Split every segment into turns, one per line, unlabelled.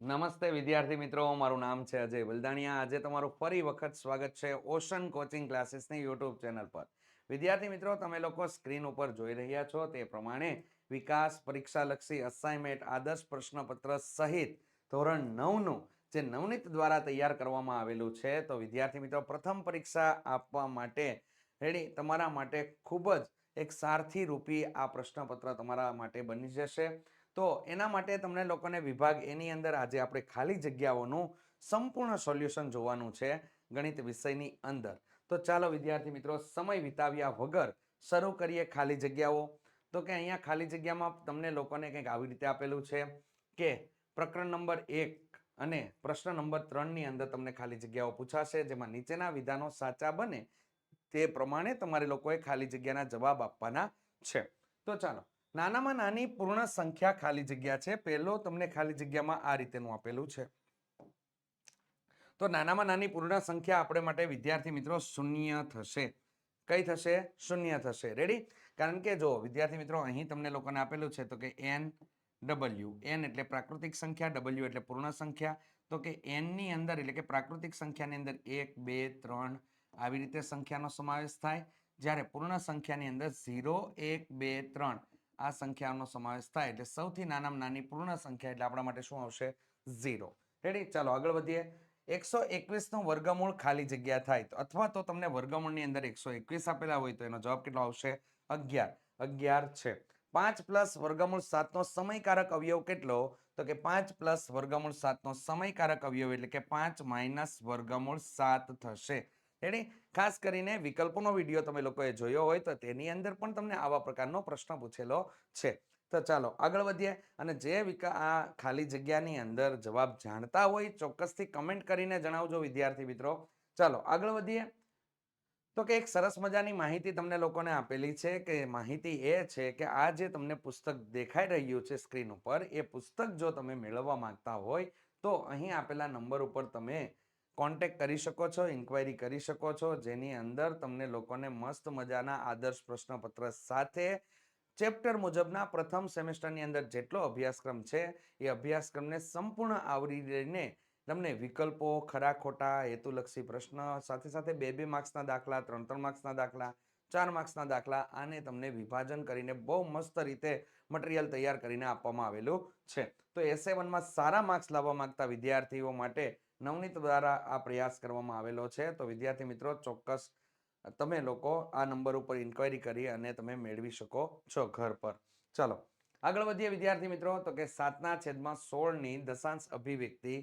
નમસ્તે વિદ્યાર્થી મિત્રો, મારું નામ છે અજય વલદાણિયા આજે તમારું ફરી વખત સ્વાગત છે ઓશન કોચિંગ ક્લાસીસની યુટ્યુબ ચેનલ પર. વિદ્યાર્થી મિત્રો, તમે લોકો સ્ક્રીન ઉપર જોઈ રહ્યા છો તે પ્રમાણે વિકાસ, પરીક્ષાલક્ષી અસાઇનમેન્ટ આદર્શ પ્રશ્નપત્ર સહિત ધોરણ નવનું જે નવનીત દ્વારા તૈયાર કરવામાં આવેલું છે. તો વિદ્યાર્થી મિત્રો, પ્રથમ પરીક્ષા આપવા માટે રેડી તમારા માટે ખૂબ જ એક સારથી રૂપી આ પ્રશ્નપત્ર તમારા માટે બની જશે. તો એના માટે તમને લોકોને વિભાગ એની અંદર આજે આપણે ખાલી જગ્યાઓનું સંપૂર્ણ સોલ્યુશન જોવાનું છે ગણિત વિષયની અંદર. તો ચાલો વિદ્યાર્થી મિત્રો, સમય વિતાવ્યા વગર શરૂ કરીએ ખાલી જગ્યાઓ. તો કે અહીંયા ખાલી જગ્યામાં તમને લોકોને કંઈક આવી રીતે આપેલું છે કે પ્રકરણ નંબર એક અને પ્રશ્ન નંબર ત્રણની અંદર તમને ખાલી જગ્યાઓ પૂછાશે, જેમાં નીચેના વિધાનો સાચા બને તે પ્રમાણે તમારે લોકોએ ખાલી જગ્યાના જવાબ આપવાના છે. તો ચાલો નાનામાં નાની પૂર્ણ સંખ્યા ખાલી જગ્યા છે. પહેલો તમને ખાલી જગ્યામાં આ રીતેનું આપેલું છે. તો નાનામાં નાની પૂર્ણ સંખ્યા આપણે માટે વિદ્યાર્થી મિત્રો શૂન્ય થશે. કઈ થશે? શૂન્ય થશે. રેડી કારણ કે જો વિદ્યાર્થી મિત્રો અહીં તમને લોકોને આપેલું છે તો કે એન ડબલ્યુ એન એટલે પ્રાકૃતિક સંખ્યા ડબલ્યુ એટલે પૂર્ણ સંખ્યા. તો કે એનની અંદર એટલે કે પ્રાકૃતિક સંખ્યાની અંદર એક, બે, ત્રણ આવી રીતે સંખ્યાનો સમાવેશ થાય. જ્યારે પૂર્ણ સંખ્યાની અંદર ઝીરો એક, બે, ત્રણ આ સંખ્યાનો સમાવેશ થાય એટલે સૌથી નાનામાં નાની પૂર્ણ સંખ્યા એટલે આપણા માટે શું આવશે? ઝીરો. રેડી ચાલો આગળ વધીએ. એકસો એકવીસનું વર્ગમૂળ ખાલી જગ્યા થાય તો અથવા તો તમને વર્ગમૂળની અંદર એકસો એકવીસ આપેલા હોય તો એનો જવાબ કેટલો આવશે? અગિયાર. અગિયાર છે. પાંચ પ્લસ વર્ગમૂળ સાતનો સમયકારક અવયવ કેટલો? તો કે પાંચ પ્લસ વર્ગમૂળ સાતનો સમયકારક અવયવ એટલે કે પાંચ માઇનસ વર્ગમૂળ સાત થશે. રેડી? ખાસ કરીને વિકલ્પોનો વીડિયો તમે લોકોએ જોયો હોય તો તેની અંદર પણ તમને આવા પ્રકારનો પ્રશ્ન પૂછેલો છે. તો ચાલો, આગળ વધીએ. અને જે વિકા, આ ખાલી જગ્યાની અંદર જવાબ જાણતા હોય ચોક્કસથી કમેન્ટ કરીને જણાવજો વિદ્યાર્થી મિત્રો. ચાલો, આગળ વધીએ. તો કે એક સરસ મજાની માહિતી તમને લોકોને આપેલી છે કે માહિતી એ છે કે આ જે તમને પુસ્તક દેખાઈ રહ્યું છે સ્ક્રીન ઉપર, એ પુસ્તક જો તમે મેળવવા માંગતા હોય તો અહીં આપેલા નંબર ઉપર તમે કોન્ટેક્ટ કરી શકો છો, ઇન્ક્વાયરી કરી શકો છો. જેની અંદર તમને લોકોને મસ્ત મજાના આદર્શ પ્રશ્નપત્ર સાથે ચેપ્ટર મુજબના પ્રથમ સેમેસ્ટરની અંદર જેટલો અભ્યાસક્રમ છે, એ અભ્યાસક્રમને સંપૂર્ણ આવરી લઈને તમને વિકલ્પો, ખરા ખોટા, હેતુલક્ષી પ્રશ્ન, સાથે સાથે બે બે માર્ક્સના દાખલા, ત્રણ ત્રણ માર્ક્સના દાખલા, ચાર માર્ક્સના દાખલા, આને તમને વિભાજન કરીને બહુ મસ્ત રીતે મટીરિયલ તૈયાર કરીને આપવામાં આવેલું છે. તો એસે વનમાં સારા માર્ક્સ લાવવા માંગતા વિદ્યાર્થીઓ માટે નવનીત દ્વારા આ પ્રયાસ કરવામાં આવેલો છે. તો વિદ્યાર્થી મિત્રો, ચોક્કસ તમે લોકો આ નંબર ઉપર ઇન્ક્વાયરી કરી અને તમે મેળવી શકો છો ઘર પર. ચાલો, આગળ વધીએ વિદ્યાર્થી મિત્રો. તો કે સાતના છેદમાં સોળની દશાંશ અભિવ્યક્તિ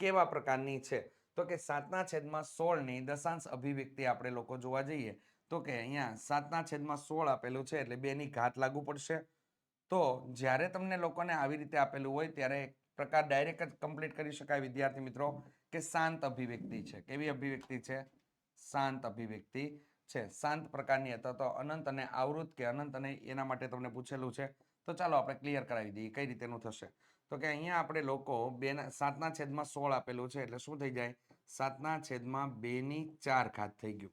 કેવા પ્રકારની છે? તો કે સાતના છેદમાં સોળની દશાંશ અભિવ્યક્તિ આપણે લોકો જોવા જઈએ, તો કે અહીંયા સાતના છેદમાં સોળ આપેલું છે એટલે બેની ઘાત લાગુ પડશે. તો જ્યારે તમને લોકોને આવી રીતે આપેલું હોય, ત્યારે પ્રકાર ડાયરેક્ટ જ કમ્પ્લીટ કરી શકાય, વિદ્યાર્થી મિત્રો, કે શાંત અભિવ્યક્તિ છે. કેવી અભિવ્યક્તિ છે? શાંત અભિવ્યક્તિ છે. શાંત પ્રકારની અથવા તો અનંત અને આવૃત કે અનંત અને એના માટે તમને પૂછેલું છે. તો ચાલો આપણે ક્લિયર કરાવી દઈએ કઈ રીતેનું થશે. તો કે અહીંયા આપણે લોકો બે સાતના છેદમાં સોળ આપેલું છે એટલે શું થઈ જાય? સાતના છેદમાં બે ની ચાર ઘાત થઈ ગયું.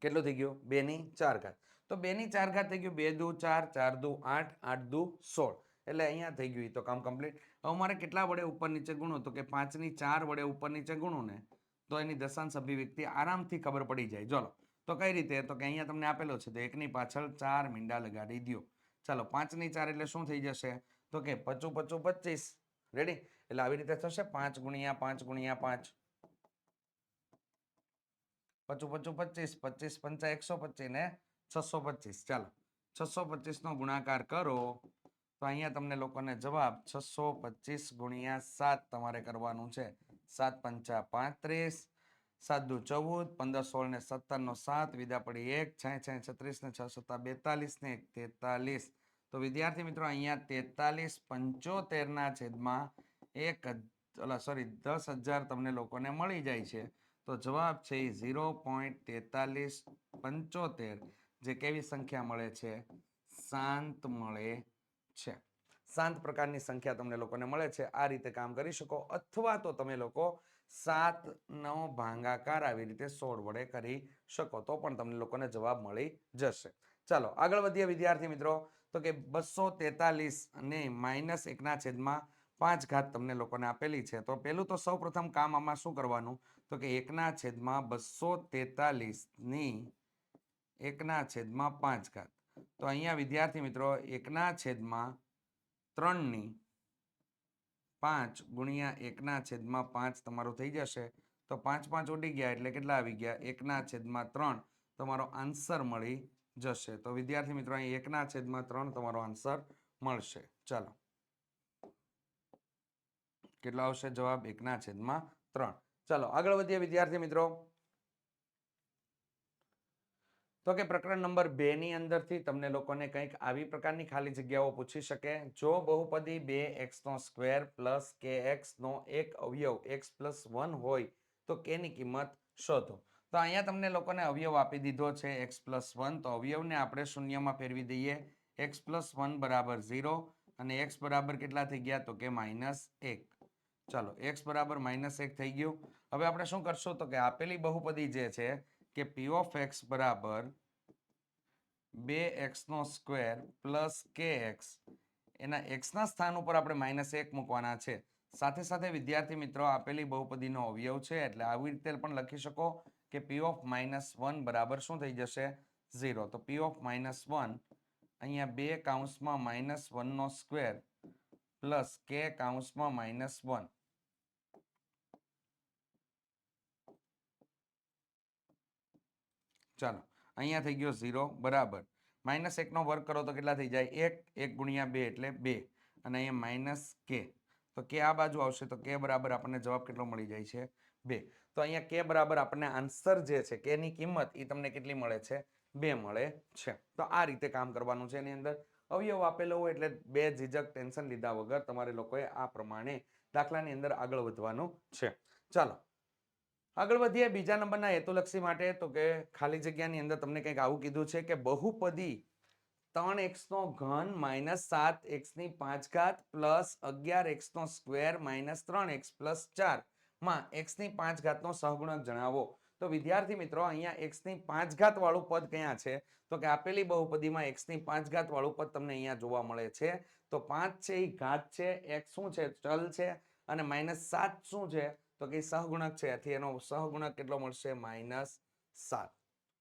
કેટલું થઈ ગયું? બે ની ચાર ઘાત. તો બે ની ચાર ઘાત થઈ ગયું. બે દુ ચાર ચાર દુ આઠ આઠ દુ સોળ. એટલે અહીંયા થઈ ગયું તો કામ કમ્પ્લીટ હવે મારે કેટલા વડે ઉપર નીચે ગુણો? તો કે પાંચની ચાર વડે ઉપર નીચે ગુણો ને તો એની દશાંશ અભિવ્યક્તિ આરામથી ખબર પડી જાય. ચલો, તો કઈ રીતે? તો કે અહીંયા તમને આપેલો છે, તો એકની પાછળ ચાર મીંડા લગાડી દો ચાલો, પાંચની ચાર એટલે શું થઈ જશે? તો કે પચું પચું પચીસ. રેડી એટલે આવી રીતે થશે પાંચ ગુણ્યા પાંચ ગુણ્યા પાંચ. પચું પચું પચીસ પચીસ પંચા એકસો પચીસ ને છસો પચીસ. ચાલો, છસો પચીસ નો ગુણાકાર કરો. તો અહીંયા તમને લોકોને જવાબ છસો પચીસ ગુણ્યા સાત તમારે કરવાનું છે. સાત પંચા પાંત્રીસ, સાત દુ ચૌદ, પંદર સોળ ને સત્તર નો સાત વિદા પડી એક છ છ છત્રીસ ને છ સત્તા બેતાલીસ ને એક તેતાલીસ. તો વિદ્યાર્થી મિત્રો, અહીંયા તેતાલીસ પંચોતેર ના છેદમાં એક સોરી દસ હજાર તમને લોકોને મળી જાય છે. તો જવાબ છે એ ઝીરો પોઈન્ટ તેતાલીસ પંચોતેર. જે કેવી સંખ્યા મળે છે? શાંત મળે છે. શાંત પ્રકારની સંખ્યા તમને લોકોને મળે છે. આ રીતે કામ કરી શકો. અથવા તો તમે લોકો સાત નો ભાંગાકાર આવી રીતે સોળ વડે કરી શકો તો પણ તમને લોકોને જવાબ મળી જશે. ચાલો, આગળ વધીએ વિદ્યાર્થી મિત્રો. તો કે બસો તેતાલીસ ને માઇનસ એકના છેદમાં પાંચ ઘાત તમને લોકોને આપેલી છે. તો પહેલું તો સૌ પ્રથમ કામ આમાં શું કરવાનું? તો કે એકના છેદમાં બસો તેતાલીસની એકના છેદમાં પાંચ ઘાત. તો અહીંયા વિદ્યાર્થી મિત્રો એકના છેદમાં ત્રણની પાંચ ગુણ્યા એકના છેદમાં પાંચ તમારું થઈ જશે. તો પાંચ પાંચ ઉડી ગયા એટલે કેટલા આવી ગયા? એકના છેદમાં ત્રણ તમારો આન્સર મળી જશે. તો વિદ્યાર્થી મિત્રો અહીં એકના છેદમાં ત્રણ તમારો આન્સર મળશે. ચાલો. કેટલો આવશે જવાબ? એકના છેદમાં ત્રણ. ચાલો, આગળ વધીએ વિદ્યાર્થી મિત્રો. તો કે પ્રકરણ નંબર બે ની અંદરથી તમને લોકોને કંઈક આવી પ્રકારની ખાલી જગ્યાઓ પૂછી શકે. જો બહુપદી બે એક્સનો સ્ક્વેર પ્લસ કે એક્સનો એક અવયવ એક્સ પ્લસ વન હોય તો કેની કિંમત શોધો. તો અહીંયા તમને લોકોને અવયવ આપી દીધો છે એક્સ પ્લસ વન. તો અવયવને આપણે શૂન્યમાં ફેરવી દઈએ. એક્સ પ્લસ વન બરાબર ઝીરો અને એક્સ બરાબર કેટલા થઈ ગયા? તો કે માઇનસ એક. ચાલો, એક્સ બરાબર માઇનસ એક થઈ ગયું. હવે આપણે શું કરશું? તો કે આપેલી બહુપદી જે છે કે પી ઓફ એક્સ બરાબર બે એક્સનો સ્ક્વેર પ્લસ કે એક્સ એના એક્સના સ્થાન ઉપર આપણે માઇનસ એક મૂકવાના છે. સાથે સાથે વિદ્યાર્થી મિત્રો આપેલી બહુપદીનો અવયવ છે, એટલે આવી રીતે પણ લખી શકો કે પી ઓફ માઇનસ વન બરાબર શું થઈ જશે? ઝીરો તો પી ઓફ માઇનસ વન અહીંયા બે કાઉન્સમાં માઇનસ વનનો સ્ક્વેર પ્લસ કે કાઉન્સમાં માઇનસ વન ચાલો, અહીંયા થઈ ગયો ઝીરો, બરાબર. માઇનસ એકનો વર્ગ કરો તો કેટલા થઈ જાય? એક એક ગુણ્યા બે એટલે બે. અને અહીંયા માઇનસ કે. તો કે આ બાજુ આવશે તો કે બરાબર આપણને જવાબ કેટલો મળી જાય છે? બે. તો અહીંયા કે બરાબર આપણને આન્સર જે છે કેની કિંમત એ તમને કેટલી મળે છે? બે મળે છે. તો આ રીતે કામ કરવાનું છે એની અંદર. અવયવ આપેલો હોય એટલે બે ઝીઝક ટેન્શન લીધા વગર તમારે લોકોએ આ પ્રમાણે દાખલાની અંદર આગળ વધવાનું છે. ચાલો આગળ વધીએ, બીજા નંબરના હેતુલક્ષી માટે, તો કે ખાલી જગ્યાની અંદર તમને કંઈક આવું કીધું છે કે બહુપદી ત્રણ એક્સનો ઘન માઇનસ સાત એક્સની પાંચ ઘાત પ્લસ અગિયાર એક્સનો સ્ક્વેર માઇનસ ત્રણ એક્સ પ્લસ ચારમાં એક્સ પાંચ ઘાતનો સહગુણક જણાવો. તો વિદ્યાર્થી મિત્રો, અહીંયા એક્સની પાંચ ઘાત વાળું પદ ક્યાં છે? તો કે આપેલી બહુપદીમાં એક્સની પાંચ ઘાત વાળું પદ તમને અહીંયા જોવા મળે છે. તો પાંચ છે એ ઘાત છે એક્સ શું છે? ચલ છે અને માઇનસ સાત શું છે? તો કે સહગુણક છે, આથી એનો સહગુણક કેટલો મળશે? માઇનસ સાત.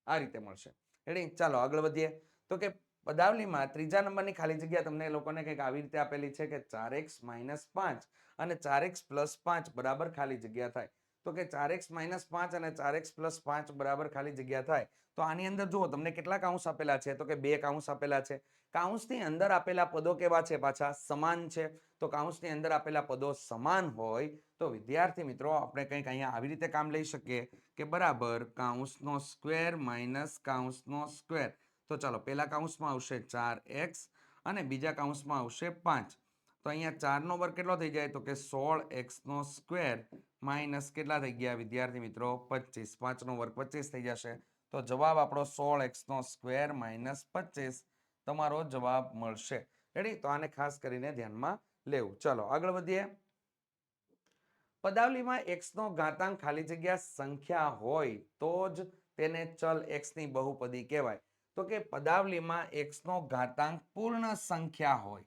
આ રીતે મળશે. રેડી ચાલો, આગળ વધીએ. તો કે પદાવલીમાં ત્રીજા નંબરની ખાલી જગ્યા તમને લોકોને કંઈક આવી રીતે આપેલી છે કે ચાર એક્સ માઇનસ પાંચ અને ચાર એક્સ પ્લસ પાંચ બરાબર ખાલી જગ્યા થાય. તો કે ચાર એક્સ માઇનસ પાંચ અને ચાર એક્સ પ્લસ પાંચ બરાબર ખાલી જગ્યા થાય. તો આની અંદર જુઓ, તમને કેટલા કાઉન્સ આપેલા છે? તો કે બે કાઉન્સ આપેલા છે. કાઉન્સની અંદર આપેલા પદો કેવા છે પાછા? સમાન છે. તો કાઉન્સની અંદર આપેલા પદો સમાન હોય તો વિદ્યાર્થી મિત્રો, આપણે કંઈક અહીંયા આવી રીતે કામ લઈ શકીએ કે બરાબર કાઉન્સનો સ્ક્વેર માઇનસ કાઉન્સનો સ્ક્વેર. તો ચાલો, પહેલા કાઉન્સમાં આવશે ચાર એક્સ અને બીજા કાઉન્સમાં આવશે પાંચ. તો અહીંયા ચારનો વર્ગ કેટલો થઈ જાય? તો કે સોળ એક્સનો સ્ક્વેર માઇનસ કેટલા થઈ ગયા? વિદ્યાર્થી મિત્રો, પચીસ. પાંચનો વર્ગ પચીસ થઈ જશે. તો જવાબ આપણો સોળ એક્સનો સ્ક્વેર માઇનસ પચીસ. તમારો જવાબ મળશે. રેડી તો આને ખાસ કરીને ધ્યાનમાં લેવું. ચલો, આગળ વધીએ. પદાવલીમાં એક્સનો ઘાતાંક ખાલી જગ્યા સંખ્યા હોય તો જ તેને ચલ એક્સની બહુપદી કહેવાય. તો કે પદાવલીમાં એક્સનો ઘાતાંક પૂર્ણ સંખ્યા હોય.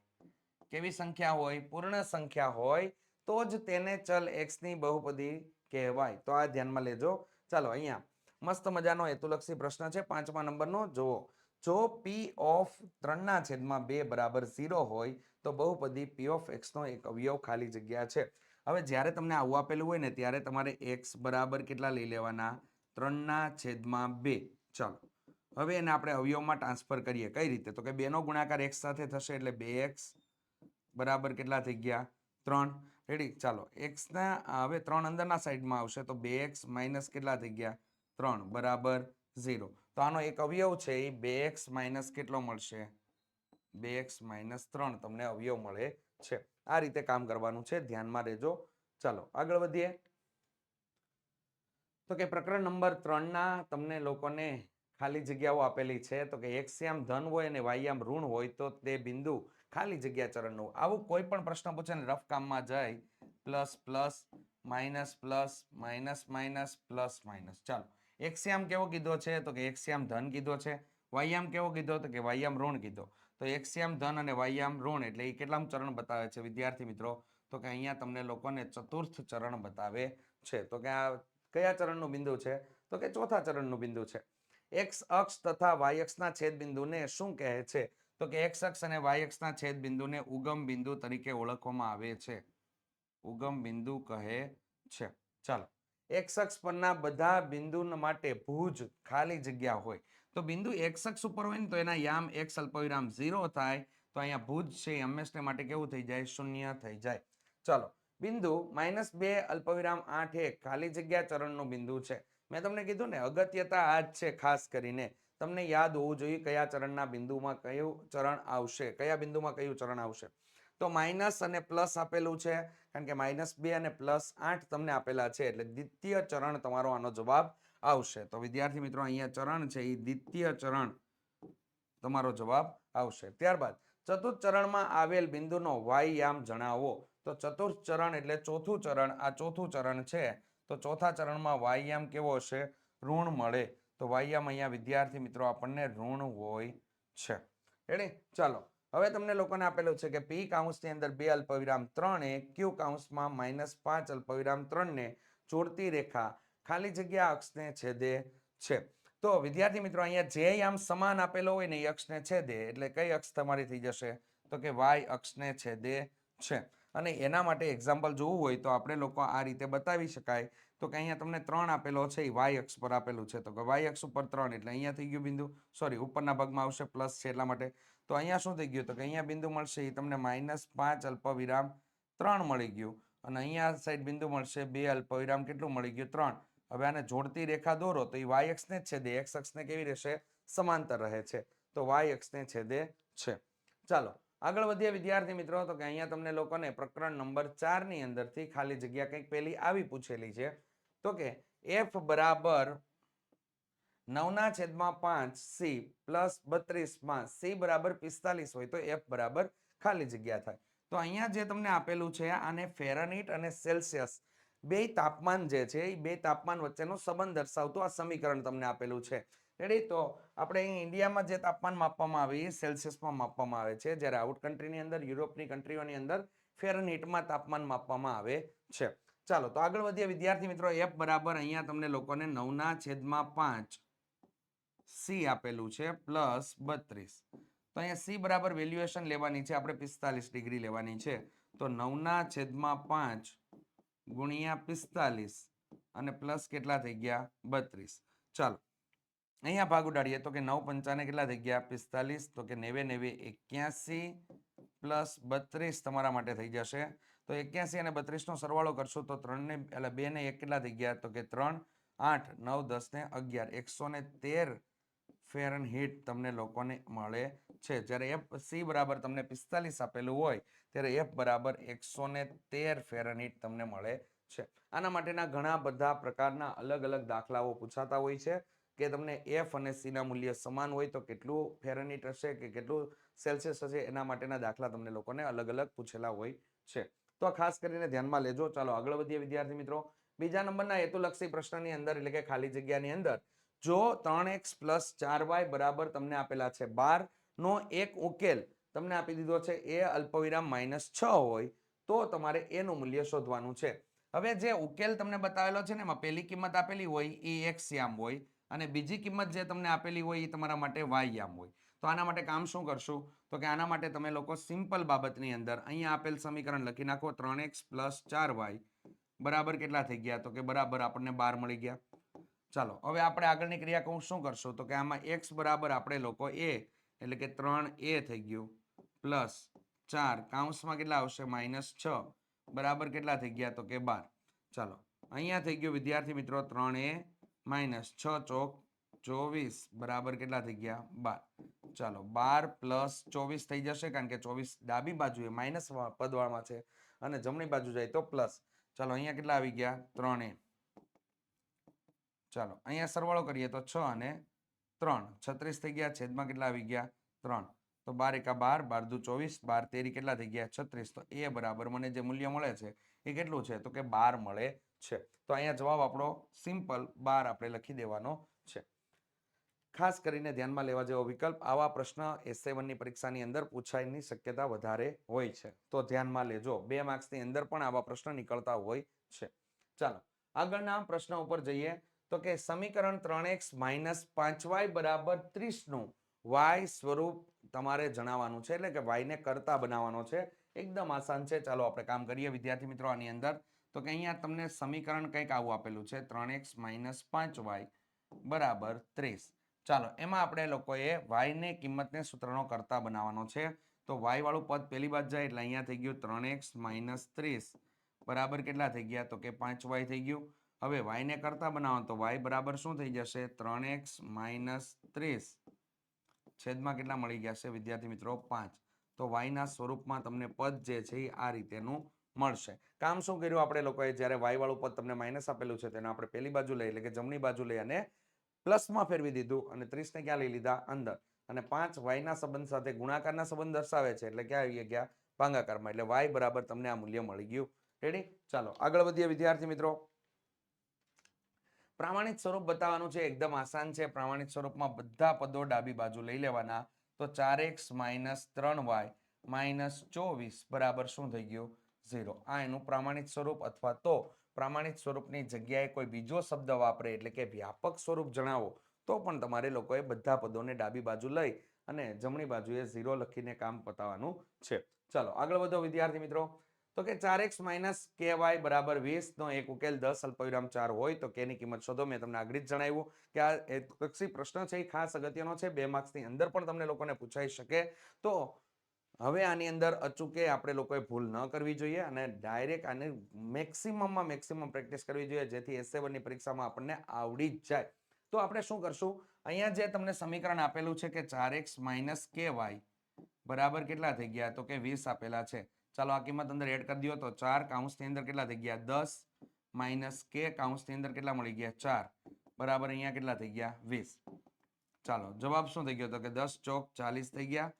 કેવી સંખ્યા હોય? પૂર્ણ સંખ્યા હોય તો જ તેને ચલ એક્સની બહુપદી કહેવાય. તો આ ધ્યાનમાં લેજો. ચાલો અહીંયા. મસ્ત મજાનો હેતુલક્ષી પ્રશ્ન છે. પાંચમા નંબરનો. જુઓ. જો પી ઓફ ત્રણના છેદમાં બે બરાબર ઝીરો હોય, તો બહુપદી પી ઓફ એક્સનો એક અવયવ ખાલી જગ્યા છે. હવે જ્યારે તમને આવું આપેલું હોય ને, ત્યારે તમારે એક્સ બરાબર કેટલા લઈ લેવાના? ત્રણના છેદમાં બે. ચાલો. હવે એને આપણે અવયવમાં ટ્રાન્સફર કરીએ. કઈ રીતે? તો કે બેનો ગુણાકાર એક્સ સાથે થશે એટલે બે એક્સ બરાબર કેટલા થઈ ગયા? ત્રણ. રેડી? ચાલો એક્સના હવે ત્રણ અંદરના સાઈડમાં આવશે, તો બે એક્સ માઇનસ કેટલા થઈ ગયા? ત્રણ, બરાબર ઝીરો. તો આનો એક અવયવ છે એ બે એક્સ માઇનસ કેટલો મળશે? બે એક્સ માઇનસ ત્રણ, તમને અવયવ મળે છે. આ રીતે કામ કરવાનું છે, ધ્યાનમાં રહેજો. ચાલો, આગળ વધીએ. તો કે પ્રકરણ નંબર ત્રણના તમને લોકોને ખાલી જગ્યાઓ આપેલી છે, તો કે એક્સ આમ ધન હોય અને વાય આમ ઋણ હોય, તો તે બિંદુ ખાલી જગ્યા ચરણનું આવું કોઈ પણ પ્રશ્ન પૂછે ને રફ કામમાં જાય plus plus minus plus minus minus plus minus ચાલો. એક્સિયામ કેવો કીધો છે તો કે એક્સિયામ ધન કીધો છે. વાયામ કેવો કીધો તો કે વાયામ ઋણ કીધો. તો એક્સિયામ ધન અને વાયામ ઋણ એટલે એ કેટલામ ચરણ બતાવે છે વિદ્યાર્થી મિત્રો? તો કે અહીંયા તમને લોકોને ચતુર્થ ચરણ બતાવે છે. તો કે આ કયા ચરણનું બિંદુ છે? તો કે ચોથા ચરણનું બિંદુ છે. એક્સ અક્ષ તથા વાય અક્ષના છેદ બિંદુને શું કહે છે? તો કે એક્સ અક્ષ અને વાય અક્ષના છેદ બિંદુને ઉગમ બિંદુ તરીકે ઓળખવામાં આવે છે. ઉગમ બિંદુ કહે છે. ચાલો. એક્સ અક્ષ પરના બધા બિંદુ માટે ભુજ ખાલી જગ્યા હોય. તો બિંદુ એક્સ અક્ષ ઉપર હોય ને તો એના યામ એક્સ અલ્પવિરામ ઝીરો થાય. તો અહીંયા ભુજ છે હંમેશને માટે કેવું થઈ જાય? શૂન્ય થઈ જાય. ચાલો. બિંદુ માઇનસ બે અલ્પવિરામ આઠ એક ખાલી જગ્યા ચરણનું બિંદુ છે. મેં તમને કીધું ને, અગત્યતા આ જ છે ખાસ કરીને. તમને યાદ હોવું જોઈએ કયા ચરણના બિંદુમાં કયું ચરણ આવશે, કયા બિંદુમાં કયું ચરણ આવશે. તો માઇનસ અને પ્લસ આપેલું છે, કારણ કે માઇનસ બે અને પ્લસ આઠ તમને આપેલા છે, એટલે દ્વિતીય ચરણ તમારો આનો જવાબ આવશે. તો વિદ્યાર્થી મિત્રો, અહીંયા ચરણ છે એ દ્વિતીય ચરણ તમારો જવાબ આવશે. ત્યારબાદ, ચતુર્થ ચરણમાં આવેલ બિંદુનો વાયયામ જણાવો. તો ચતુર્થ ચરણ એટલે ચોથું ચરણ. આ ચોથું ચરણ છે, તો ચોથા ચરણમાં વાયયામ કેવો હશે? ઋણ મળે. તો વાયયામ અહીંયા વિદ્યાર્થી મિત્રો આપણને ઋણ હોય છે. રેડી ચાલો. હવે તમને લોકોને આપેલું છે કે પી કાઉન્સની અંદર બે અલ્પવિરામ ત્રણ એ ક્યુ કાઉન્સમાં માઇનસ પાંચ અલ્પવિરામ ત્રણ ને જોડતી રેખા ખાલી જગ્યા અક્ષને છેદે છે. તો વિદ્યાર્થી મિત્રો, અહીંયા જે આમ સમાન આપેલો હોય ને એ અક્ષને છેદે, એટલે કઈ અક્ષ તમારી થઈ જશે? તો કે વાય અક્ષને છેદે છે. અને એના માટે એક્ઝામ્પલ જોવું હોય તો આપણે લોકો આ રીતે બતાવી શકાય તો કે અહીંયા તમને ત્રણ આપેલો છે, એ વાય અક્ષ પર આપેલું છે. તો કે વાય અક્ષ ઉપર ત્રણ, એટલે અહીંયા થઈ ગયું બિંદુ. સોરી ઉપરના ભાગમાં આવશે પ્લસ છે એટલા માટે. તો અહીંયા શું થઈ ગયું? તો કે અહીંયા બિંદુ મળશે, એ તમને માઇનસ પાંચ અલ્પવિરામ ત્રણ મળી ગયું. અને અહીંયા સાઈડ બિંદુ મળશે બે અલ્પવિરામ કેટલું મળી ગયું? ત્રણ. હવે આને જોડતી રેખા દોરો, તો એ વાય અક્ષને જ છેદે એક્સ અક્ષને કેવી રહેશે? સમાંતર રહે છે. તો વાય અક્ષને છેદે છે. ચાલો, આગળ વધીએ વિદ્યાર્થી મિત્રો. તો કે અહીંયા તમને લોકોને પ્રકરણ નંબર ચારની અંદરથી ખાલી જગ્યા કંઈક પેલી આવી પૂછેલી છે. તો કે એફ બરાબર નવના છેદમાં પાંચ સી પ્લસ બત્રીસમાં સી બરાબર પિસ્તાલીસ હોય તો એફ બરાબર ખાલી જગ્યા થાય. તો અહીંયા જે તમને આપેલું છે આને ફેરાનીટ અને સેલ્સિયસ બે તાપમાન જે છે એ બે તાપમાન વચ્ચેનો સંબંધ દર્શાવતું આ સમીકરણ તમને આપેલું છે. રેડી તો આપણે અહીં ઇન્ડિયામાં જે તાપમાન માપવામાં આવે એ સેલ્સિયસમાં માપવામાં આવે છે. જ્યારે આઉટ કન્ટ્રીની અંદર, યુરોપની કન્ટ્રીઓની અંદર ફેરનહીટમાં તાપમાન માપવામાં આવે છે. ચાલો, તો આગળ વધીએ. વિદ્યાર્થી મિત્રો એફ બરાબર અહીંયા તમને લોકોને નવના છેદમાં પાંચ સી આપેલું છે પ્લસ બત્રીસ. તો અહીંયા સી બરાબર વેલ્યુએશન લેવાની છે. આપણે પિસ્તાલીસ ડિગ્રી લેવાની છે. તો નવના છેદમાં પાંચ ગુણ્યા પિસ્તાલીસ અને પ્લસ કેટલા થઈ ગયા? બત્રીસ. ચાલો, અહીંયા ભાગ ઉડાડીએ. તો કે નવ પંચાને કેટલા થઈ ગયા? પિસ્તાલીસ. તો કે નેવે નેવે એક્યાસી પ્લસ બત્રીસ તમારા માટે થઈ જશે. તો એક્યાસી અને બત્રીસનો સરવાળો કરશો તો ત્રણને, એટલે બે ને એક કેટલા થઈ ગયા, તો કે ત્રણ, આઠ, નવ દસ ને અગિયાર. એકસો ને તેર ફેરન હીટ તમને લોકોને મળે છે. જ્યારે એફ સી બરાબર તમને પિસ્તાલીસ આપેલું હોય, ત્યારે એફ બરાબર એકસો ને તેર ફેરનહીટ તમને મળે છે. આના માટેના ઘણા બધા પ્રકારના અલગ અલગ દાખલાઓ પૂછાતા હોય છે. કે તમને એફ અને સીના મૂલ્ય સમાન હોય તો કેટલું ફેરનહીટ હશે કે કેટલું સેલ્સિયસ હશે, એના માટેના દાખલા તમને લોકોને અલગ અલગ પૂછેલા હોય છે. તો ખાસ કરીને ધ્યાનમાં લેજો. ચાલો આગળ વધીએ વિદ્યાર્થી મિત્રો. બીજા નંબરના હેતુલક્ષી પ્રશ્નની અંદર, એટલે કે ખાલી જગ્યાની અંદર, જો ત્રણ એક્સ પ્લસ ચાર વાય બરાબર તમને આપેલા છે બાર, નો એક ઉકેલ તમને આપી દીધો છે એ અલ્પવિરામ માઇનસ છ હોય, તો તમારે એનું મૂલ્ય શોધવાનું છે. હવે જે ઉકેલ તમને બતાવેલો છે ને, એમાં પહેલી કિંમત આપેલી હોય એ એક્સ યામ હોય, અને બીજી કિંમત જે તમને આપેલી હોય એ તમારા માટે વાય યામ હોય. તો આના માટે કામ શું કરશું? તો કે આના માટે તમે લોકો સિમ્પલ બાબતની અંદર અહીંયા આપેલ સમીકરણ લખી નાખો ત્રણ એક્સ પ્લસ ચાર વાય. બરાબર કેટલા થઈ ગયા? તો કે બરાબર આપણને બાર મળી ગયા. ચાલો, હવે આપણે આગળની ક્રિયા કહું શું કરશું? તો કે આમાં એક્સ બરાબર આપણે લોકો એ, એટલે કે ત્રણ એ થઈ ગયું. પ્લસ ચાર, કાઉન્સમાં કેટલા આવશે? માઇનસ છ. બરાબર કેટલા થઈ ગયા? તો કે બાર. ચાલો, અહીંયા થઈ ગયું વિદ્યાર્થી મિત્રો ત્રણ એ, માઇનસ છ ચોક ચોવીસ. બરાબર કેટલા થઈ ગયા? બાર. ચાલો, બાર પ્લસ ચોવીસ થઈ જશે કારણ કે ચોવીસ ડાબી બાજુએ માઇનસ પદવાળમાં છે અને જમણી બાજુ જાય તો પ્લસ. ચાલો, અહીંયા કેટલા આવી ગયા? ત્રણે. ચાલો, અહીંયા સરવાળો કરીએ તો છ અને ત્રણ. છત્રીસ થઈ ગયા, છેદમાં કેટલા આવી ગયા? ત્રણ. તો બાર એકા બાર બાર દુ ચોવીસ, બાર તેરી કેટલા થઈ ગયા? છત્રીસ. તો એ બરાબર મને જે મૂલ્ય મળે છે એ કેટલું છે? તો કે બાર મળે છે. તો અહીંયા જવાબ આપણો સિમ્પલ બાર આપણે લખી દેવાનો ખાસ કરીને ધ્યાનમાં લેવા જેવો વિકલ્પ, આવા પ્રશ્ન એસની પરીક્ષાની અંદર પૂછાયની શક્યતા વધારે હોય છે. તો ધ્યાનમાં લેજો, બે માર્ક્સની અંદર પણ આવા પ્રશ્ન નીકળતા હોય છે. ચાલો, આગળના પ્રશ્ન ઉપર જઈએ. તો કે સમીકરણ ત્રણ એક્સ માઇનસ પાંચ વાય બરાબર ત્રીસનું વાય સ્વરૂપ તમારે જણાવવાનું છે, એટલે કે વાયને કરતા બનાવવાનો છે. એકદમ આસાન છે. ચાલો આપણે કામ કરીએ. વિદ્યાર્થી મિત્રો, આની અંદર. તો કે અહીંયા તમને સમીકરણ કંઈક આવું આપેલું છે. ત્રણ એક્સ માઇનસ પાંચ વાય બરાબર ત્રીસ. ચાલો, એમાં આપણે લોકોએ વાયને કિંમતને સૂત્રનો કરતા બનાવવાનો છે. તો વાય વાળું પદ પહેલી બાદ જાય એટલે અહીંયા થઈ ગયું ત્રણ એક્સ માઇનસ ત્રીસ. બરાબર કેટલા થઈ ગયા? તો કે પાંચ વાય થઈ ગયું. હવે વાયને કરતા બનાવો તો વાય બરાબર શું થઈ જશે? ત્રણ એક્સ માઇનસ ત્રીસ. છેદમાં કેટલા મળી ગયા છે? વિદ્યાર્થી મિત્રો, પાંચ. તો વાયના સ્વરૂપમાં તમને પદ જે છે એ આ રીતેનું મળશે. કામ શું કર્યું આપણે લોકોએ? જ્યારે વાય વાળું પદ તમને માઇનસ આપેલું છે, તેને આપણે પેલી બાજુ લઈ એટલે કે જમણી બાજુ લઈ અને પ્લસમાં ફેરવી દીધું અને ત્રીસને ક્યાં લઈ લીધા? અંદર. અને પાંચ વાયના સંબંધ સાથે ગુણાકારના સંબંધ દર્શાવે છે. એટલે ક્યાં આવી ગયા? ભાંગાકારમાં. એટલે વાય બરાબર તમને આ મૂલ્ય મળી ગયું. રેડી ચાલો, આગળ વધીએ વિદ્યાર્થી મિત્રો. પ્રામાણિક સ્વરૂપ બતાવવાનું છે. એકદમ આસાન છે. પ્રામાણિક સ્વરૂપમાં બધા પદો ડાબી બાજુ લઈ લેવાના. તો ચાર એક્સ માઇનસ ત્રણ વાય માઇનસ ચોવીસ. બરાબર શું થઈ ગયું? ઝીરો. આ એનું પ્રામાણિક સ્વરૂપ અથવા તો પ્રામાણિક સ્વરૂપની જગ્યાએ કોઈ બીજો શબ્દ વાપરે એટલે કે વ્યાપક સ્વરૂપ જણાવો, તો પણ તમારે લોકોએ બધા પદોને ડાબી બાજુ લઈ અને જમણી બાજુએ ઝીરો લખીને કામ પતાવવાનું છે. ચાલો, આગળ વધો વિદ્યાર્થી મિત્રો. તો કે ચાર એક્સ માઇનસ કે વાય બરાબર વીસ નો એક ઉકેલ દસ અલ્પવિરામ ચાર હોય તો કેની કિંમત શોધો? મેં તમને આગળ જ જણાવ્યું કે આ કક્ષી પ્રશ્ન છે, એ ખાસ અગત્યનો છે. બે માર્ક્સની અંદર પણ તમને લોકોને પૂછાઈ શકે. તો હવે આની અંદર અચૂકે આપણે લોકોએ ભૂલ ન કરવી જોઈએ અને ડાયરેક્ટ આને મેક્સિમમમાં મેક્સિમમ પ્રેક્ટિસ કરવી જોઈએ, જેથી એસ સેવનની પરીક્ષામાં આપણને આવડી જ જાય. તો આપણે શું કરશું? અહીંયા જે તમને સમીકરણ આપેલું છે કે ચાર એક્સ માઇનસ કે વાય બરાબર કેટલા થઈ ગયા? તો કે વીસ આપેલા છે. ચાલો આ કિંમત અંદર એડ કરી દો તો ચાર કાઉન્સની અંદર કેટલા થઈ ગયા? દસ માઇનસ કે કાઉન્સની અંદર કેટલા મળી ગયા? ચાર. બરાબર અહીંયા કેટલા થઈ ગયા? વીસ. ચાલો, જવાબ શું થઈ ગયો? તો કે દસ ચોક ચાલીસ થઈ ગયા,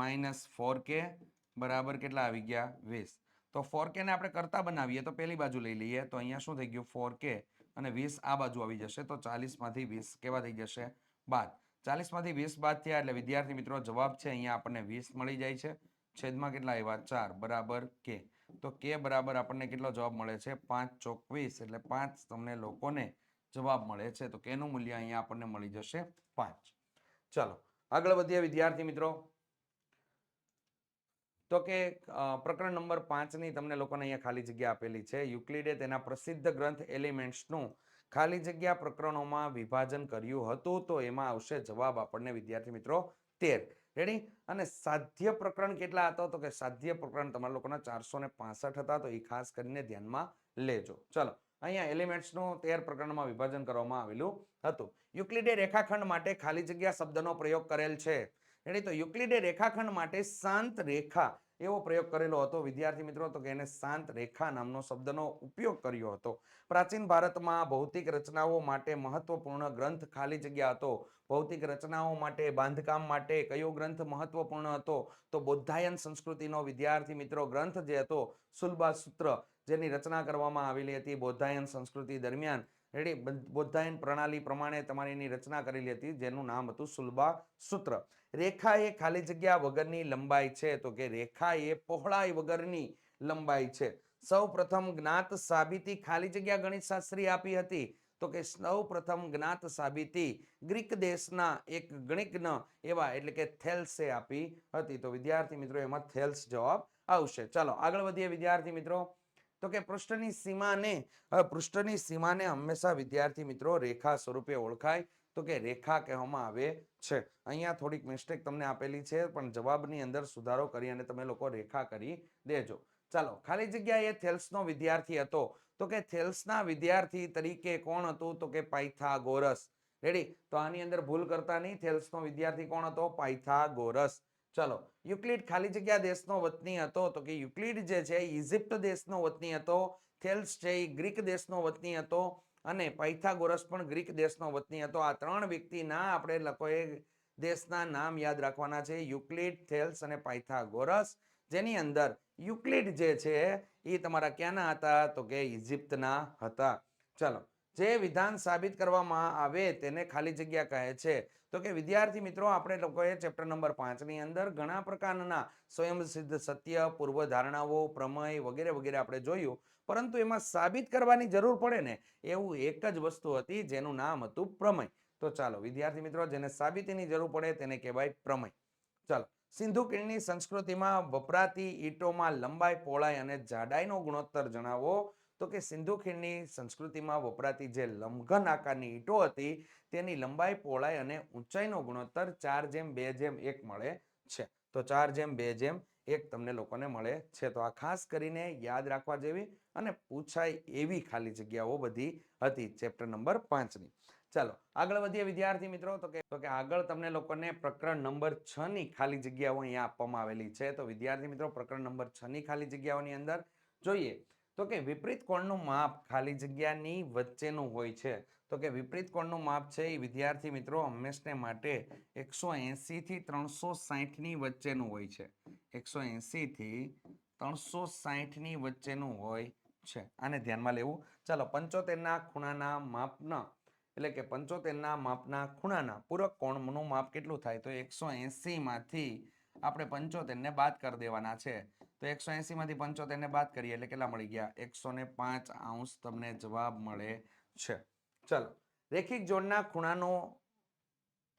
માઇનસ ફોર કે બરાબર કેટલા આવી ગયા? વીસ. તો ફોર કે ને આપણે કરતા બનાવીએ તો પેલી બાજુ લઈ લઈએ. તો અહીંયા શું થઈ ગયું? ફોર કે અને વીસ આ બાજુ આવી જશે. તો ચાલીસમાંથી વીસ કેવા થઈ જશે? બાદ ચાલીસમાંથી વીસ બાદ થયા એટલે વિદ્યાર્થી મિત્રો જવાબ છે, અહીંયા આપણને વીસ મળી જાય છે. છેદમાં કેટલા આવ્યા? ચાર. બરાબર કે તો કે બરાબર આપણને કેટલો જવાબ મળે છે? પાંચ ચોકવીસ એટલે પાંચ તમને લોકોને જવાબ મળે છે. તો કેનું મૂલ્ય અહીંયા આપણને મળી જશે? પાંચ. ચાલો, આગળ વધીએ વિદ્યાર્થી મિત્રો. તો કે પ્રકરણ નંબર પાંચની તમને લોકોને અહીંયા ખાલી જગ્યા આપેલી છે. યુક્લિડે તેના પ્રસિદ્ધ ગ્રંથ એલિમેન્ટ્સનું ખાલી જગ્યા પ્રકરણોમાં વિભાજન કર્યું હતું. તો એમાં આવશે જવાબ આપણને વિદ્યાર્થી મિત્રો તેર. રેડી અને સાધ્ય પ્રકરણ કેટલા હતા? તો કે સાધ્ય પ્રકરણ તમારા લોકોના ચારસો ને પાસઠ હતા. તો એ ખાસ કરીને ધ્યાનમાં લેજો. ચલો અહીંયા એલિમેન્ટ્સનું તેર પ્રકરણમાં વિભાજન કરવામાં આવેલું હતું. યુક્લિડે રેખાખંડ માટે ખાલી જગ્યા શબ્દનો પ્રયોગ કરેલ છે. એટલે તો યુક્લિડે રેખાખંડ માટે શાંત રેખા એવો પ્રયોગ કરેલો હતો. વિદ્યાર્થી મિત્રો, તો કે એને શાંત રેખા નામનો શબ્દનો ઉપયોગ કર્યો હતો. પ્રાચીન ભારતમાં ભૌતિક રચનાઓ માટે મહત્વપૂર્ણ ગ્રંથ ખાલી જગ્યા હતો. ભૌતિક રચનાઓ માટે, બાંધકામ માટે કયો ગ્રંથ મહત્વપૂર્ણ હતો? તો બૌદ્ધાયન સંસ્કૃતિનો વિદ્યાર્થી મિત્રો ગ્રંથ જે હતો, સુલભા સૂત્ર. જેની રચના કરવામાં આવેલી હતી બૌદ્ધાયન સંસ્કૃતિ દરમિયાન. રેડી બૌદ્ધાયન પ્રણાલી પ્રમાણે તમારી એની રચના કરેલી હતી, જેનું નામ હતું સુલભા સૂત્ર. રેખા એ ખાલી જગ્યા વગરની લંબાઈ છે, તો કે રેખા એ પહોળાઈ વગરની લંબાઈ છે. સૌ પ્રથમ જ્ઞાત સાબિતી ખાલી જગ્યા ગણિત શાસ્ત્રી આપી હતી, તો કે સૌ પ્રથમ જ્ઞાત સાબિતી ગ્રીક દેશના એક ગણિતજ્ઞ એવા, એટલે કે થેલ્સે આપી હતી. તો વિદ્યાર્થી મિત્રો, એમાં થેલ્સ જવાબ આવશે. ચાલો આગળ વધીએ વિદ્યાર્થી મિત્રો. તો કે પૃષ્ઠની સીમાને પૃષ્ઠની સીમાને હંમેશા વિદ્યાર્થી મિત્રો રેખા સ્વરૂપે ઓળખાય, તો કે રેખા કહેવામાં આવે છે. અહીંયા થોડીક મિસ્ટેક તમને આપેલી છે, પણ જવાબની અંદર સુધારો કરી અને તમે લોકો રેખા કરી દેજો. ચાલો, ખાલી જગ્યા એ થેલ્સનો વિદ્યાર્થી હતો, તો કે થેલ્સના વિદ્યાર્થી તરીકે કોણ હતું? તો કે પાયથાગોરસ. રેડી તો આની અંદર ભૂલ કરતા નહીં, થેલ્સનો વિદ્યાર્થી કોણ હતો? પાયથાગોરસ. ચલો, યુક્લિડ ખાલી જગ્યા દેશનો વતની હતો તો કે યુક્લિડ જે છે ઇજિપ્ત દેશનો વતની હતો, થેલ્સ છે એ ગ્રીક દેશનો વતની હતો અને પાયથાગોરસ પણ ગ્રીક દેશનો વતની હતો. આ ત્રણ વ્યક્તિના આપણે લોકોએ દેશના નામ યાદ રાખવાના છે, યુક્લિડ, થેલ્સ અને પાયથાગોરસ. જેની અંદર યુક્લિડ જે છે એ તમારા ક્યાંના હતા તો કે ઇજિપ્તના હતા. ચાલો જે વિધાન સાબિત કરવામાં આવે તેને ખાલી જગ્યા કહે છે. તો કે વિદ્યાર્થી મિત્રો, આપણે લોકોએ ચેપ્ટર નંબર પાંચની અંદર ઘણા પ્રકારના સ્વયંસિદ્ધ સત્ય, પૂર્વ ધારણાઓ, પ્રમેય વગેરે વગેરે આપણે જોયું. પરંતુ એમાં સાબિત કરવાની જરૂર પડે ને એવું એક જ વસ્તુ હતી જેનું નામ હતું પ્રમેય. તો ચાલો, વિદ્યાર્થી મિત્રો, જેને સાબિતીની જરૂર પડે તેને કહેવાય પ્રમેય. ચાલો, સિંધુ કિણની સંસ્કૃતિમાં વપરાતી ઈંટોમાં લંબાઈ, પહોળાઈ અને જાડાઈનો ગુણોત્તર જણાવો. તો કે સિંધુ ખીણની સંસ્કૃતિમાં વપરાતી જે લંબઘન આકારની ઈંટો હતી, તેની લંબાઈ, પહોળાઈ અને ઊંચાઈનો ગુણોત્તર ચાર જેમ, બે જેમ, એક મળે છે. તો ચાર જેમ, બે જેમ, એક તમને લોકોને મળે છે. તો આ ખાસ કરીને યાદ રાખવા જેવી અને પૂછાય એવી ખાલી જગ્યાઓ બધી હતી ચેપ્ટર નંબર પાંચની. ચાલો, આગળ વધીએ વિદ્યાર્થી મિત્રો. તો કે તો કે આગળ તમને લોકોને પ્રકરણ નંબર છ ની ખાલી જગ્યાઓ અહીંયા આપવામાં આવેલી છે. તો વિદ્યાર્થી મિત્રો, પ્રકરણ નંબર છ ની ખાલી જગ્યાઓની અંદર જોઈએ. તો કે વિપરીત કોણનું માપ ખાલી જગ્યાની વચ્ચેનું હોય છે. તો કે વિપરીત કોણનું માપ છે એ વિદ્યાર્થી મિત્રો હંમેશને માટે એકસો એંસીથી ત્રણસો સાહીઠની વચ્ચેનું હોય છે. એકસો એંસીથી ત્રણસો સાહીઠની વચ્ચેનું હોય છે. આને ધ્યાનમાં લેવું. ચાલો પંચોતેરના ખૂણાના માપના, એટલે કે પંચોતેરના માપના ખૂણાના પૂરક કોણનું માપ કેટલું થાય? તો એકસો એંસીમાંથી આપણે પંચોતેરને બાદ કરી દેવાના છે. તો એકસો એંસીમાંથી પંચોતેરને બાદ કરીએ એટલે કેટલા મળી ગયા? એકસો ને પાંચ અંશ તમને જવાબ મળે છે. ચલો, રેખિક જોડના ખૂણાનો,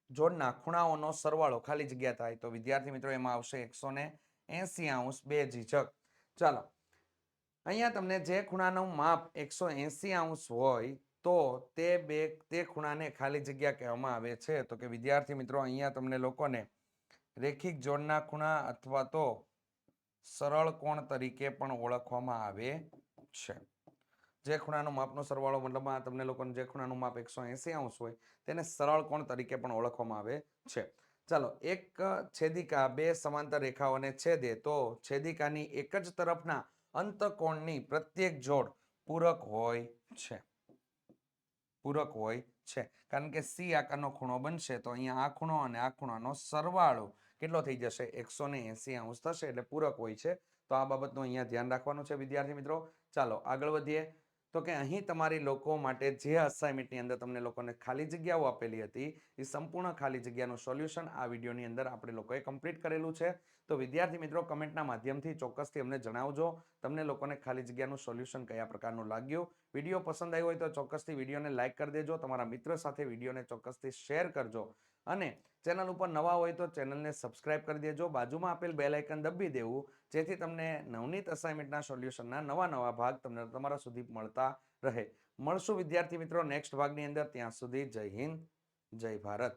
જોડના ખૂણાઓનો સરવાળો ખાલી જગ્યા થાય તો વિદ્યાર્થી મિત્રો એમાં આવશે એકસો ને એંસી અંશ બે ઝીઝક. ચાલો, અહીંયા તમને જે ખૂણાનું માપ એકસો એંસી અંશ હોય તો તે બે, તે ખૂણાને ખાલી જગ્યા કહેવામાં આવે છે. તો કે વિદ્યાર્થી મિત્રો, અહીંયા તમને લોકોને રેખિક જોડના ખૂણા અથવા તો સરળ કોણ તરીકે પણ ઓળખવામાં આવે છે. જે ખૂણાનું માપનો સરવાળો મતલબમાં તમને લોકોને જે ખૂણાનું માપ એકસો એંસી અંશ હોય તેને સરળ કોણ તરીકે પણ ઓળખવામાં આવે છે. ચાલો, એક છેદિકા બે સમાંતર રેખાઓને છેદે તો છેદિકાની એક જ તરફના અંતકોણની પ્રત્યેક જોડ પૂરક હોય છે. પૂરક હોય છે. કારણ કે સી આકારનો ખૂણો બનશે તો અહીંયા આ ખૂણો અને આ ખૂણાનો સરવાળો કેટલો થઈ જશે? એકસો ને એસી અંશ થશે એટલે પૂરક હોય છે. તો આ બાબતનું અહીંયા ધ્યાન રાખવાનું છે વિદ્યાર્થી મિત્રો. ચાલો, આગળ વધીએ. તો કે અહીં તમારી લોકો માટે જે અસાઇનમેન્ટની અંદર તમને લોકોને ખાલી જગ્યાઓ આપેલી હતી, એ સંપૂર્ણ ખાલી જગ્યાનું સોલ્યુશન આ વિડીયોની અંદર આપણે લોકોએ કમ્પ્લીટ કરેલું છે. તો વિદ્યાર્થી મિત્રો, કમેન્ટના માધ્યમથી ચોક્કસથી અમને જણાવજો, તમને લોકોને ખાલી જગ્યાનું સોલ્યુશન કયા પ્રકારનું લાગ્યું. વીડિયો પસંદ આવ્યો હોય તો ચોક્કસથી વિડીયોને લાઇક કરી દેજો, તમારા મિત્ર સાથે વિડીયોને ચોક્કસથી શેર કરજો. અને ચેનલ ઉપર નવા હોય તો ચેનલને સબસ્ક્રાઇબ કરી દેજો. બાજુમાં આપેલ બેલ આઇકન દબી દેવું, જેથી તમને નવનીત અસાઇનમેન્ટના સોલ્યુશનના નવા નવા ભાગ તમને તમારા સુધી મળતા રહે. મળશું વિદ્યાર્થી મિત્રો નેક્સ્ટ ભાગની અંદર. ત્યાં સુધી જય હિન્દ, જય ભારત.